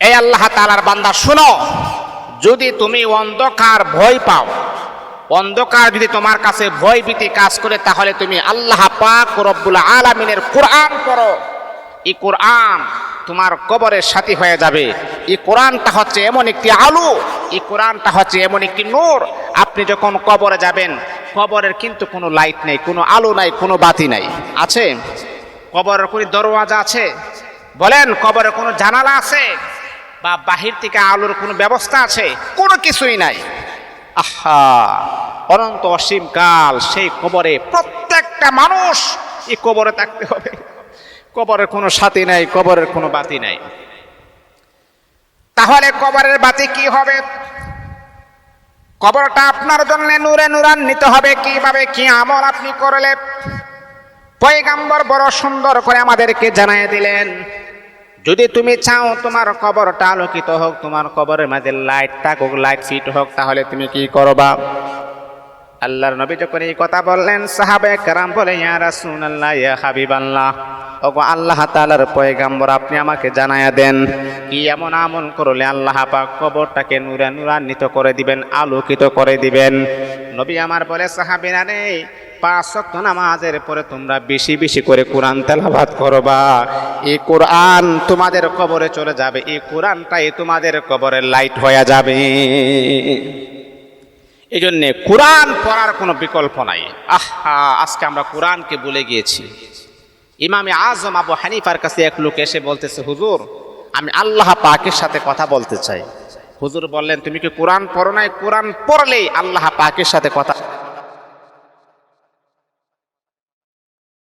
এই আল্লাহ তালার বান্দা, শুনো। যদি তুমি অন্ধকার ভয় পাও, অন্ধকার যদি তোমার কাছে ভয় ভীতি কাজ করে, তাহলে তুমি আল্লাহ পাক রব্বুল আলামিনের কোরআন পড়ো। এই কোরআন তোমার কবরের সাথী হয়ে যাবে। এই কোরআনটা হচ্ছে এমন একটি আলো, এই কোরআনটা হচ্ছে এমন একটি নূর। আপনি যখন কবরে যাবেন, কবরের কিন্তু কোনো লাইট নেই, কোনো আলো নাই, কোনো বাতি নাই। আছে? কবরের কোনো দরওয়াজা আছে? বলেন, কবরে কোনো জানালা আছে? বা বাহির থেকে আলোর কোনো ব্যবস্থা আছে? কোনো কিছুই নাই। আহা! অনন্ত অসীম কাল, সেই কবরে প্রত্যেকটা মানুষ এই কবরে থাকতে হবে। কবরের কোনো সাথী নাই, কবরের কোনো বাতি নাই। তাহলে কবরের বাতি কি হবে? কবরটা আপনার জন্য নূরে নূরান্বিত হবে। কীভাবে কি আমল আপনি করলে? পয়গাম্বর বড় সুন্দর করে আমাদেরকে জানাই দিলেন যদি তুমি চাও তোমার কবরটা আলোকিত হোক, তোমার কবরের মাঝে লাইট থাকুক লাইট ফিট হোক, তাহলে তুমি কি করবা? আল্লাহর নবী যখন এই কথা বললেন সাহাবে কারাম বলে, ইয়া রাসূলুল্লাহ, ইয়া হাবিবাল্লাহ, ওগো আল্লাহ তাআলার পয়গাম্বর, আপনি আমাকে জানায়া দেন। কি এমন আমল করলে আল্লাহ পাক কবরটাকে নূরে নূরান্বিত করে দিবেন, আলোকিত করে দিবেন? নবী আমার বলে, সাহাবীরা নেই পাঁচ ওয়াক্ত নামাজের পরে তোমরা বেশি বেশি করে কোরআন তেলাওয়াত করবা। এই কোরআন তোমাদের কবরে চলে যাবে, এই কোরআনটাই তোমাদের কবরের লাইট হয়ে যাবে। এই জন্যে কোরআন পড়ার কোনো বিকল্প নাই। আহা, আজকে আমরা কোরআনকে ভুলে গিয়েছি। ইমামে আজম আবু হানিফার কাছে এক লোক এসে বলতেছে, হুজুর, আমি আল্লাহ পাকের সাথে কথা বলতে চাই। হুজুর বললেন, তুমি কি কোরআন পড়ো নাই? কোরআন পড়লেই আল্লাহ পাকের সাথে কথা